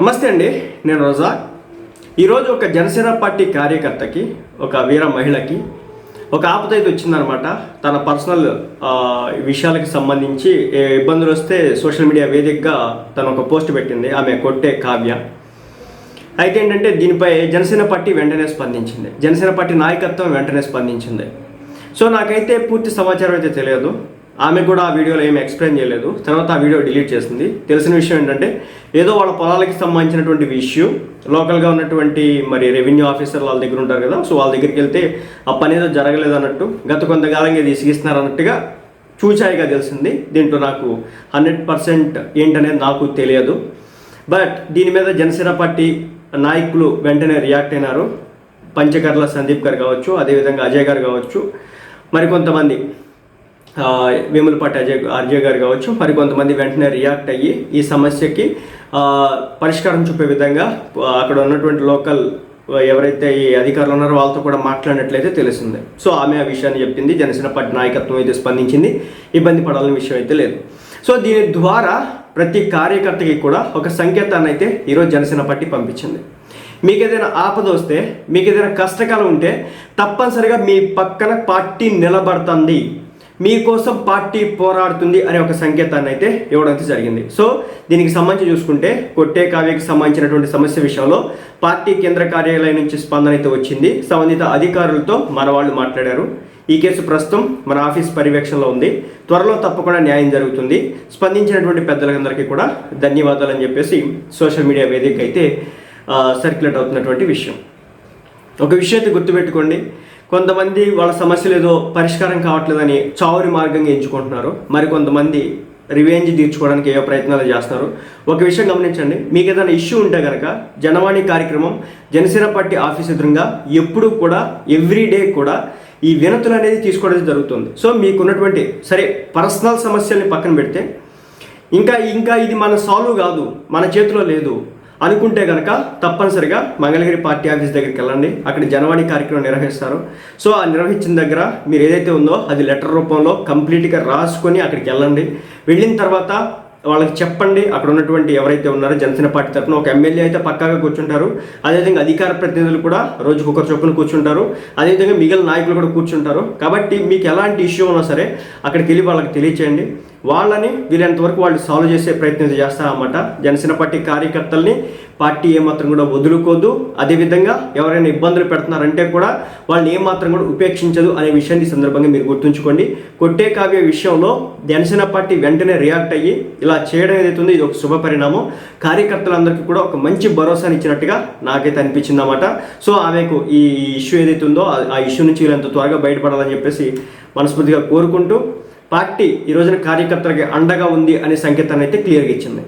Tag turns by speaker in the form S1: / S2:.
S1: నమస్తే అండి నేను రోజా. ఈరోజు ఒక జనసేన పార్టీ కార్యకర్తకి ఒక వీర మహిళకి ఒక ఆపద అయితే వచ్చిందనమాట తన పర్సనల్ విషయాలకు సంబంధించి ఏ ఇబ్బందులు వస్తే సోషల్ మీడియా వేదికగా తను ఒక పోస్ట్ పెట్టింది ఆమె కొట్టే కావ్య. అయితే ఏంటంటే దీనిపై జనసేన పార్టీ వెంటనే స్పందించింది. జనసేన పార్టీ నాయకత్వం వెంటనే స్పందించింది. సో నాకైతే పూర్తి సమాచారం అయితే తెలియదు. ఆమె కూడా ఆ వీడియోలో ఏమి ఎక్స్ప్లెయిన్ చేయలేదు. తర్వాత ఆ వీడియో డిలీట్ చేసింది. తెలిసిన విషయం ఏంటంటే ఏదో వాళ్ళ పొలాలకి సంబంధించినటువంటి ఇష్యూ లోకల్గా ఉన్నటువంటి మరి రెవెన్యూ ఆఫీసర్ వాళ్ళ దగ్గర ఉంటారు కదా సో వాళ్ళ దగ్గరికి వెళ్తే ఆ పని ఏదో జరగలేదు అన్నట్టు గత కొంతకాలంగా ఇది ఇసిగిస్తున్నారు అన్నట్టుగా చూచాయిగా తెలిసింది. దీంట్లో నాకు హండ్రెడ్ పర్సెంట్ ఏంటనేది నాకు తెలియదు. బట్ దీని మీద జనసేన పార్టీ నాయకులు వెంటనే రియాక్ట్ అయినారు. పంచకర్ల సందీప్ గారు కావచ్చు అదేవిధంగా అజయ్ గారు కావచ్చు మరికొంతమంది వేములపాటి అజయ్ అజయ్ గారు కావచ్చు మరికొంతమంది వెంటనే రియాక్ట్ అయ్యి ఈ సమస్యకి పరిష్కారం చూపే విధంగా అక్కడ ఉన్నటువంటి లోకల్ ఎవరైతే ఈ అధికారులు ఉన్నారో వాళ్ళతో కూడా మాట్లాడినట్లయితే తెలిసింది సో ఆమె ఆ విషయాన్ని చెప్పింది జనసేన పార్టీ నాయకత్వం అయితే స్పందించింది ఇబ్బంది పడాలని విషయం అయితే లేదు. సో దీని ద్వారా ప్రతి కార్యకర్తకి కూడా ఒక సంకేతాన్ని అయితే ఈరోజు జనసేన పార్టీ పంపించింది. మీకు ఏదైనా ఆపద వస్తే మీకు ఏదైనా కష్టకాలం ఉంటే తప్పనిసరిగా మీ పక్కన పార్టీ నిలబడుతుంది. మీకోసం పార్టీ పోరాడుతుంది అనే ఒక సంకేతాన్ని అయితే ఇవ్వడం జరిగింది. సో దీనికి సంబంధించి చూసుకుంటే కొట్టే కావ్యకి సంబంధించినటువంటి సమస్య విషయంలో పార్టీ కేంద్ర కార్యాలయం నుంచి స్పందన అయితే వచ్చింది. సంబంధిత అధికారులతో మన వాళ్ళు మాట్లాడారు. ఈ కేసు ప్రస్తుతం మన ఆఫీస్ పర్యవేక్షణలో ఉంది. త్వరలో తప్పకుండా న్యాయం జరుగుతుంది. స్పందించినటువంటి పెద్దలందరికీ కూడా ధన్యవాదాలు అని చెప్పేసి సోషల్ మీడియా వేదిక అయితే సర్క్యులేట్ అవుతున్నటువంటి విషయం. ఒక విషయం అయితే గుర్తుపెట్టుకోండి. కొంతమంది వాళ్ళ సమస్యలు ఏదో పరిష్కారం కావట్లేదని చావురి మార్గంగా ఎంచుకుంటున్నారు. మరి కొంతమంది రివెంజ్ తీర్చుకోవడానికి ఏవో ప్రయత్నాలు చేస్తున్నారు. ఒక విషయం గమనించండి. మీకు ఏదైనా ఇష్యూ ఉంటే కనుక జనవాణి కార్యక్రమం జనసేన పార్టీ ఆఫీస్ ఎదురుగా ఎప్పుడు కూడా ఎవ్రీ డే కూడా ఈ వినతులు అనేది తీసుకోవడం జరుగుతుంది. సో మీకున్నటువంటి సరే పర్సనల్ సమస్యల్ని పక్కన పెడితే ఇంకా ఇంకా ఇది మన సాల్వ్ కాదు మన చేతిలో లేదు అనుకుంటే కనుక తప్పనిసరిగా మంగళగిరి పార్టీ ఆఫీస్ దగ్గరికి వెళ్ళండి. అక్కడ జనవాణి కార్యక్రమం నిర్వహిస్తారు. సో ఆ నిర్వహించిన దగ్గర మీరు ఏదైతే ఉందో అది లెటర్ రూపంలో కంప్లీట్గా రాసుకొని అక్కడికి వెళ్ళండి. వెళ్ళిన తర్వాత వాళ్ళకి చెప్పండి. అక్కడ ఉన్నటువంటి ఎవరైతే ఉన్నారో జనసేన పార్టీ తరఫున ఒక ఎమ్మెల్యే అయితే పక్కాగా కూర్చుంటారు. అదేవిధంగా అధికార ప్రతినిధులు కూడా రోజుకు ఒకరు చొప్పున కూర్చుంటారు. అదేవిధంగా మిగిలిన నాయకులు కూడా కూర్చుంటారు. కాబట్టి మీకు ఎలాంటి ఇష్యూ ఉన్నా సరే అక్కడికి వెళ్ళి వాళ్ళకి తెలియచేయండి. వాళ్ళని వీలైనంత వరకు వాళ్ళు సాల్వ్ చేసే ప్రయత్నం చేస్తారన్నమాట. జనసేన పార్టీ కార్యకర్తల్ని పార్టీ ఏమాత్రం కూడా వదులుకోదు. అదేవిధంగా ఎవరైనా ఇబ్బందులు పెడుతున్నారంటే కూడా వాళ్ళని ఏమాత్రం కూడా ఉపేక్షించదు అనే విషయాన్ని ఈ సందర్భంగా మీరు గుర్తుంచుకోండి. కొట్టే కావ్య విషయంలో జనసేన పార్టీ వెంటనే రియాక్ట్ అయ్యి ఇలా చేయడం ఏదైతే ఉందో ఇది ఒక శుభ పరిణామం. కార్యకర్తలందరికీ కూడా ఒక మంచి భరోసాని ఇచ్చినట్టుగా నాకైతే అనిపించింది అన్నమాట సో ఆమెకు ఈ ఇష్యూ ఏదైతే ఉందో ఆ- ఆ ఇష్యూ నుంచి వీళ్ళంత త్వరగా బయటపడాలని చెప్పేసి మనస్ఫూర్తిగా కోరుకుంటూ పార్టీ ఈ రోజున కార్యకర్తలకి అండగా ఉంది అనే సంకేతాన్ని అయితే క్లియర్గా ఇచ్చింది.